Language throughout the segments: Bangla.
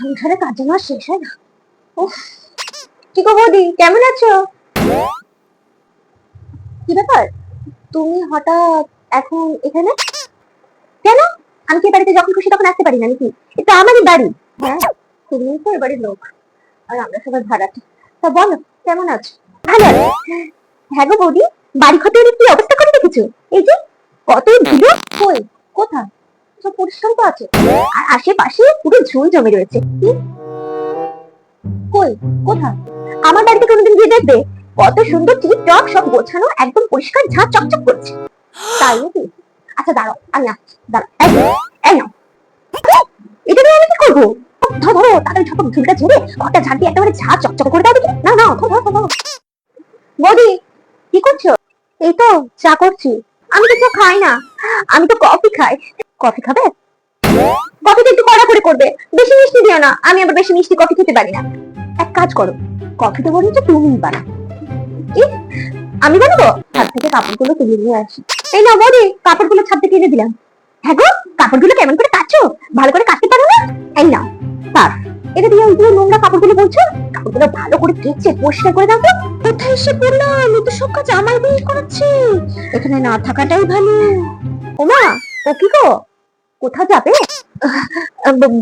সংসারে কাজ আর শেষ হয় না। কি গো বৌদি, কেমন আছো? কি ব্যাপার? তুমি হঠাৎ এখন এখানে? কেন? আমি কি বাড়িতে যখন খুশি তখন আসতে পারি না নাকি? এটা আমারই বাড়ি। হ্যাঁ তুমি তো বাড়ির লোক। আর আমরা সবাই ভাড়াটি। তা বলো, কেমন আছো? ভালো। হ্যাঁ গো বৌদি, বাড়ি ঘটের কি অবস্থা করে রেখেছো? এই যে কত ধুলো কই কোথা সব তো আছে। আর আশেপাশে পুরো জমে রয়েছে। কই? আমার বাড়িতে কোনোদিন গিয়ে দেখবে কত সুন্দর টিপটপ সব গোছানো একদম পরিষ্কার ঝাঁ চকচক করছে। তাই নাকি? আচ্ছা আমি আসছি এই নাও, এটা নিয়ে আমি কি করব? ধরো ধরো ঝুলটা ঝেড়ে ঘরটা ঝাঁট দিয়ে একেবারে ঝাঁ চকচক করে দাও না না ধরো ধরো কি করছ? এই তো চা করছি। আমি তো চা খাই না। আমি তো কফি খাই। কফি খাবে? কফিটা একটু কড়া করে করবে। বেশি মিষ্টি দিও না, আমি আবার বেশি মিষ্টি কফি খেতে পারি না। এক কাজ করো কফি তো বরঞ্চ তুমি বানাও। কি? আমি বানাবো? ছাদ থেকে কাপড়গুলো তুলে নিয়ে আসি। এই না বৌদি, কাপড়গুলো ছাদ থেকে এনে দিলাম। হ্যাঁ গো, কাপড়গুলো কেমন করে কাচো ভালো করে কাটতে পারো না? এই না তার এটা দিয়ে ওই নোংরা কাপড়গুলো বলছো? কাপড়গুলো ভালো করে কেচে পরিষ্কার করে দাও কোথায় এসে পড়লাম তো সব কাজ আমার বই করাচ্ছি। এখানে না থাকাটাই ভালো। ওমা, ও কি গো? কোথাও যাবে?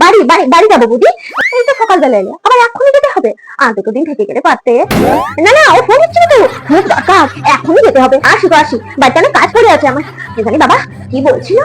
বাড়ি বাড়ি বাড়ি যাব বুঝি? এই তো সকালবেলা এলে। আবার এখনই যেতে হবে? আর দুটো দিন থেকে গেলে পারতে। না না, ও ফোন হচ্ছে তো খুব দরকার এখনই যেতে হবে। আসি তো আসি। বাড়িতে অনেক কাজ পড়ে আছে আমার। জানি বাবা কি বলছিল?